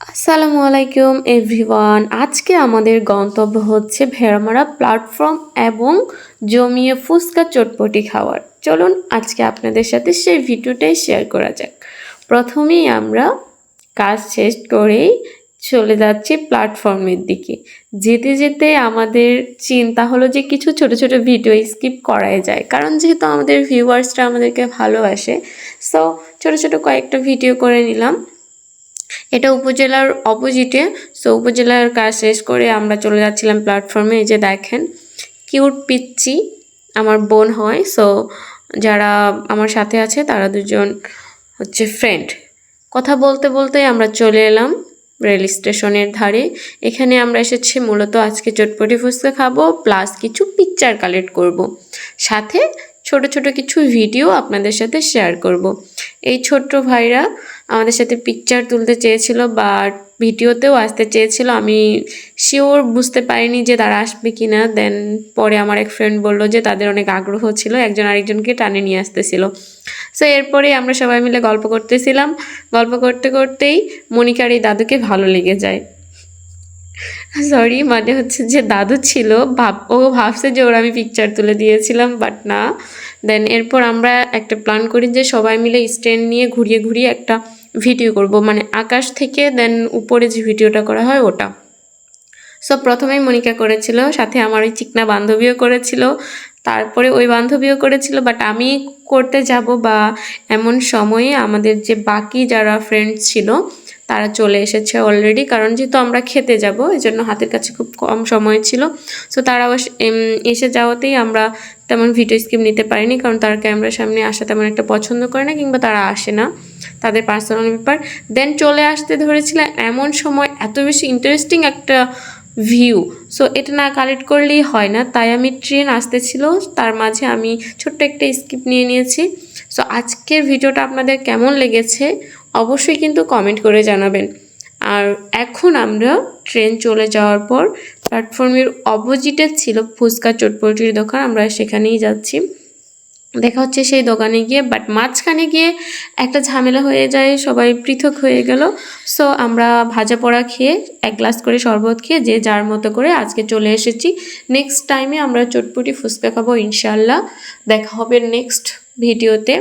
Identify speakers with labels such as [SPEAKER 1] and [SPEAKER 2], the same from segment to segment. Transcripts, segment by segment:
[SPEAKER 1] আসসালামু আলাইকুম, এভরিওয়ান। আজকে আমাদের গন্তব্য হচ্ছে ভেড়ামারা প্ল্যাটফর্ম এবং জমিয়ে ফুচকা চটপটি খাওয়ার। চলুন আজকে আপনাদের সাথে সেই ভিডিওটাই শেয়ার করা যাক। প্রথমেই আমরা কাজ শেষ করেই চলে যাচ্ছি প্ল্যাটফর্মের দিকে। যেতে যেতে আমাদের চিন্তা হলো যে কিছু ছোট ছোট ভিডিও স্কিপ করাই যায়। কারণ যেহেতু আমাদের ভিউয়ার্সরা আমাদেরকে ভালোবাসে, সো ছোট ছোট কয়েকটা ভিডিও করে নিলাম। এটা উপজেলার অপোজিটে সো উপজেলার কাজ শেষ করে আমরা চলে যাচ্ছিলাম প্ল্যাটফর্মে এই যে দেখেন কিউট পিচ্ছি আমার বোন হয় সো যারা আমার সাথে আছে, তারা দুজন হচ্ছে ফ্রেন্ড কথা বলতে বলতে আমরা চলে এলাম রেল স্টেশনের ধারে এখানে আমরা এসেছি মূলত আজকে চটপটি ফুচকা খাব প্লাস কিছু পিকচার কালেক্ট করব। সাথে ছোট ছোট কিছু ভিডিও আপনাদের সাথে শেয়ার করব। এই ছোট্ট ভাইরা আমাদের সাথে পিকচার তুলতে চেয়েছিল বা ভিডিওতেও আসতে চেয়েছিল। আমি শিওর বুঝতে পারিনি যে তারা আসবে কি না দেন পরে আমার এক ফ্রেন্ড বলল যে তাদের অনেক আগ্রহ ছিল। একজন আরেকজনকে টানে নিয়ে আসতেছিল। সো এরপরে আমরা সবাই মিলে গল্প করতেছিলাম। গল্প করতে করতেই মনিকার এই দাদুকে ভালো লেগে যায়। সরি মানে হচ্ছে যে দাদু ছিল, ভাব, ও ভাবছে যে ওর আমি পিকচার তুলে দিয়েছিলাম বাট না। দেন এরপর আমরা একটা প্ল্যান করি যে সবাই মিলে স্ট্যান্ড নিয়ে ঘুরিয়ে ঘুরিয়ে একটা ভিডিও করব। মানে আকাশ থেকে দেন উপরে যে ভিডিওটা করা হয় ওটা। সো প্রথমেই মনিকা করেছিল, সাথে আমার ওই চিকনা বান্ধবীও করেছিল। তারপরে ওই বান্ধবীও করেছিল বাট আমি করতে যাব বা এমন সময়ে আমাদের যে বাকি যারা ফ্রেন্ডস ছিল, তারা চলে এসেছে অলরেডি কারণ যেহেতু আমরা খেতে যাব এই জন্য হাতের কাছে খুব কম সময় ছিল। সো তারা এসে যাওয়াতেই আমরা তেমন ভিডিও স্কিপ নিতে পারিনি, কারণ তারা ক্যামেরার সামনে আসা তেমন একটা পছন্দ করে না, কিংবা তারা আসে না। তাদের পার্সোনাল ব্যাপার। দেন চলে আসতে ধরেছিল এমন সময় এত বেশি ইন্টারেস্টিং একটা ভিউ সো এটা না কালেক্ট করলেই হয় না, তাই আমি ট্রেন আসতেছিল, তার মাঝে আমি ছোট্ট একটা স্কিপ নিয়ে নিয়েছি। সো আজকের ভিডিওটা আপনাদের কেমন লেগেছে, অবশ্যই কিন্তু কমেন্ট করে জানাবেন। আর এখন আমরা ট্রেন চলে যাওয়ার পর প্ল্যাটফর্মের অপোজিটে ছিল ফুচকা চটপটির দোকান, আমরা সেখানেই যাচ্ছি। দেখা হচ্ছে সেই দোকানে গিয়ে বাট মাঝখানে গিয়ে একটা ঝামেলা হয়ে যায়, সবাই পৃথক হয়ে গেল। সো আমরা ভাজা পোড়া খেয়ে এক গ্লাস করে শরবত খেয়ে যে যার মতো করে আজকে চলে এসেছি। নেক্সট টাইমে আমরা চটপটি ফুচকা খাব ইনশাল্লাহ দেখা হবে নেক্সট ভিডিওতে।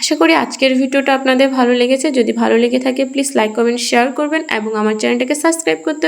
[SPEAKER 1] আশা করি আজকের ভিডিওটা আপনাদের ভালো লেগেছে। যদি ভালো লেগে থাকে প্লিজ লাইক কমেন্ট শেয়ার করবেন এবং আমার চ্যানেলটাকে সাবস্ক্রাইব করতে